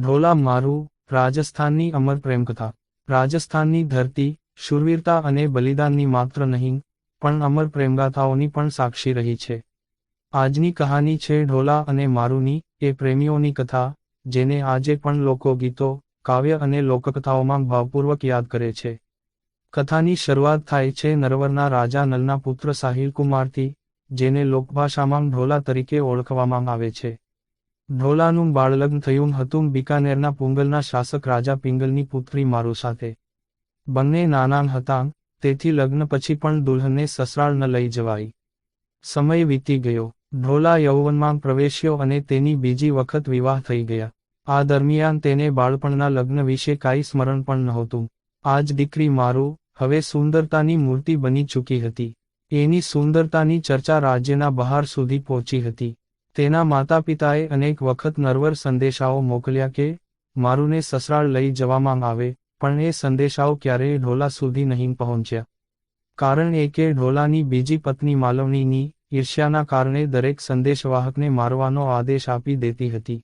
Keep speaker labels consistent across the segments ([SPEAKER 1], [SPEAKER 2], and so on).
[SPEAKER 1] ઢોલા મારું, રાજસ્થાનની અમર પ્રેમકથા. રાજસ્થાનની ધરતી, શૂરવીરતા અને બલિદાનની માત્ર નહીં, પણ અમર પ્રેમગાથાઓની પણ સાક્ષી રહી છે. આજની કહાની છે ઢોલા અને મારુની, એ પ્રેમીઓની કથા, જેને આજે પણ લોકો ગીતો, કાવ્ય અને લોકકથાઓમાં ભાવપૂર્વક યાદ કરે છે. કથાની શરૂઆત થાય છે નરવરના રાજા નલના પુત્ર સાહિલકુમારથી, જેને લોકભાષામાં ઢોલા તરીકે ઓળખવામાં આવે છે. ઢોલાનું બાળલગ્ન થયું હતું બિકાનેરના પુંગલના શાસક રાજા પિંગલની પુત્રી મારો સાથે. બંને નાના હતા, તેથી લગ્ન પછી પણ દુલ્હનને સસરાળ ન લઈ જવાઈ. સમય વીતી ગયો, ઢોલા યૌવનમાં પ્રવેશ્યો અને તેની બીજી વખત વિવાહ થઈ ગયા. આ દરમિયાન તેને બાળપણના લગ્ન વિશે કાંઈ સ્મરણ પણ નહોતું. આજ દીકરી મારું, હવે સુંદરતાની મૂર્તિ બની ચૂકી હતી. એની સુંદરતાની ચર્ચા રાજ્યના બહાર સુધી પહોંચી હતી. તેના માતા પિતાએ અનેક વખત નર્વર સંદેશાઓ મોકલ્યા કે, મારુને સસરાળ લઈ જવામાં આવે, પણ એ સંદેશાઓ ક્યારેય ઢોલા સુધી નહીં પહોંચ્યા. કારણ એ કે ઢોલાની બીજી પત્ની માલવણીની ઈર્ષ્યાના કારણે દરેક સંદેશવાહકને મારવાનો આદેશ આપી દેતી હતી.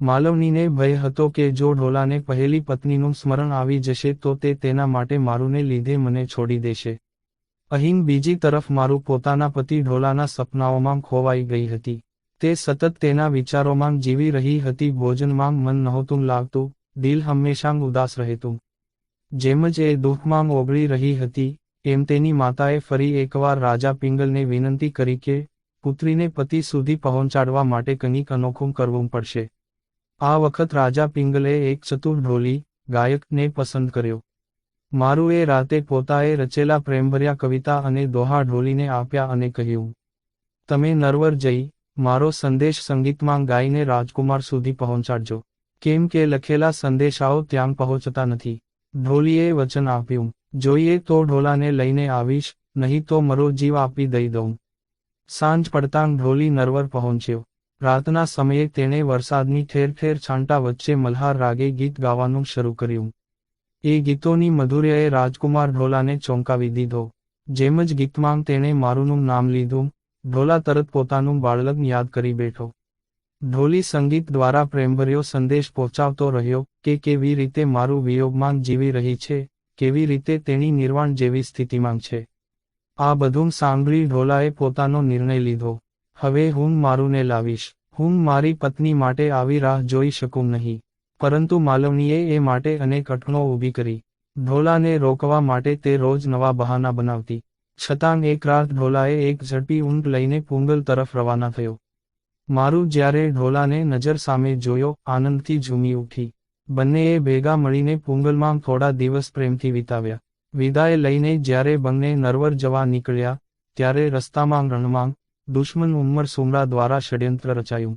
[SPEAKER 1] માલવણીને ભય હતો કે જો ઢોલાને પહેલી પત્નીનું સ્મરણ આવી જશે તો તે તેના માટે મારુને લીધે મને છોડી દેશે. અહીં બીજી તરફ મારું પોતાના પતિ ઢોલાના સપનાઓમાં ખોવાઈ ગઈ હતી. તે સતત તેના વિચારોમાં જીવી રહી હતી, ભોજનમાં મન નહોતું લાગતું, દિલ હંમેશાં ઉદાસ રહેતું. જેમ જ એ દુઃખમાં ઓગળી રહી હતી, એમ તેની માતાએ ફરી એકવાર રાજા પિંગલને વિનંતી કરી કે, પુત્રીને પતિ સુધી પહોંચાડવા માટે કંઈક અનોખું કરવું પડશે. આ વખત રાજા પિંગલે એક ચતુર ઢોલી, ગાયકને પસંદ કર્યો. મારું એ રાતે પોતાએ રચેલા પ્રેમભર્યા કવિતા અને દોહા ઢોલીને આપ્યા અને કહ્યું, તમે નરવર જઈ મારો સંદેશ સંગીતમાં ગાઈને રાજકુમાર સુધી પહોંચાડજો. કેમ કે લખેલા સંદેશાઓ ત્યાં પહોંચતા નથી. ઢોલીએ વચન આપ્યું, જોઈએ તો ઢોલાને લઈને આવીશ, નહીં તો મરો જીવ આપી દઈ દઉં. સાંજ પડતાં ઢોલી નરવર પહોંચ્યો. રાતના સમયે તેણે વરસાદની ઠેર ઠેર છાંટા વચ્ચે મલ્હાર રાગે ગીત ગાવાનું શરૂ કર્યું. એ ગીતોની મધુર્યએ રાજકુમાર ઢોલાને ચોંકાવી દીધો. જેમ જ ગીતમાં તેણે મારુંનું નામ લીધું ઢોલા તરત પોતાનું બાળલગ્ન યાદ કરી બેઠો. ઢોલી સંગીત દ્વારા પ્રેમભર્યો સંદેશ પહોંચાવતો રહ્યો કે કેવી રીતે મારું વિયોગમાં જીવી રહી છે, કેવી રીતે તેની નિર્વાણ જેવી સ્થિતિમાં છે. આ બધું સાંભળી ઢોલાએ પોતાનો નિર્ણય લીધો. હવે હું મારુંને લાવીશ. હું મારી પત્ની માટે આવી રાહ જોઈ શકું નહીં. પરંતુ માલવણીએ એ માટે અનેક અટકણો ઊભી કરી. ઢોલાને રોકવા માટે તે રોજ નવા બહાના બનાવતી. છતાં એક રાત ઢોલાએ એક ઝડપી ઊંટ લઈને પૂંગલ તરફ રવાના થયો. મારું જ્યારે ઢોલાને નજર સામે જોયો, આનંદથી ઝૂમી ઉઠી. બંનેએ ભેગા મળીને પૂંગલમાં થોડા દિવસ પ્રેમથી વિતાવ્યા. વિદાય લઈને જ્યારે બંને નરવર જવા નીકળ્યા, ત્યારે રસ્તામાં રણમાં દુશ્મન ઉમ્મર સુમરા દ્વારા ષડયંત્ર રચાયું.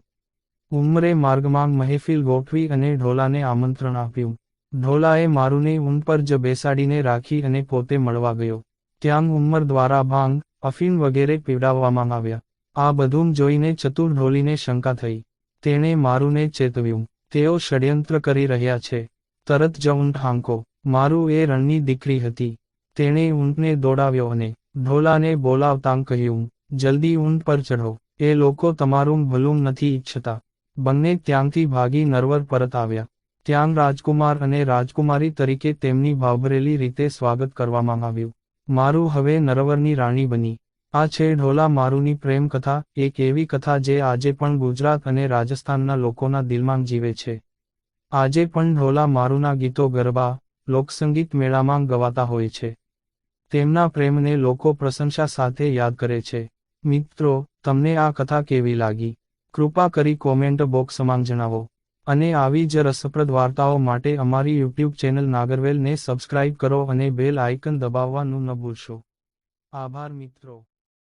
[SPEAKER 1] ઉમરે માર્ગમાં મહેફિલ ગોઠવી અને ઢોલાને આમંત્રણ આપ્યું. ઢોલાએ મારુને ઊન પર જ બેસાડીને રાખી અને પોતે મળવા ગયો. ત્યાં ઉંમર દ્વારા ભાંગ અફીણ વગેરે પીવડાવવામાં આવ્યા. આ બધું જોઈને ચતુર ઢોલીને શંકા થઈ. તેણે મારુને ચેતવ્યું. તેઓ ષડયંત્ર કરી રહ્યા છે. તરત જ ઊંટ હાંકો. મારું એ રણની દીકરી હતી. તેણે ઊંટને દોડાવ્યો અને ઢોલાને બોલાવતાં કહ્યું, જલ્દી ઊંટ પર ચઢો. એ લોકો તમારું ભલું નથી ઈચ્છતા. બંને ત્યાંથી ભાગી નરવર પરત આવ્યા. ત્યાં રાજકુમાર અને રાજકુમારી તરીકે તેમની ભાવભરેલી રીતે સ્વાગત કરવામાં આવ્યું. મારું હવે નરવરની રાણી બની. આ છે ઢોલા મારુની પ્રેમ કથા એક એવી કથા જે આજે પણ ગુજરાત અને રાજસ્થાનના લોકોના દિલમાં જીવે છે. આજે પણ ઢોલા મારુના ગીતો ગરબા, લોકસંગીત મેળામાં ગવાતા હોય છે. તેમના પ્રેમને લોકો પ્રશંસા સાથે યાદ કરે છે. મિત્રો, તમને આ કથા કેવી લાગી? કૃપા કરી કોમેન્ટ બોક્સમાં જણાવો. અને આવી જ રસપ્રદ વાર્તાઓ માટે અમારી યુટ્યુબ ચેનલ નાગરવેલને સબસ્ક્રાઇબ કરો અને બેલ આઇકન દબાવવાનું ન ભૂલશો. આભાર મિત્રો.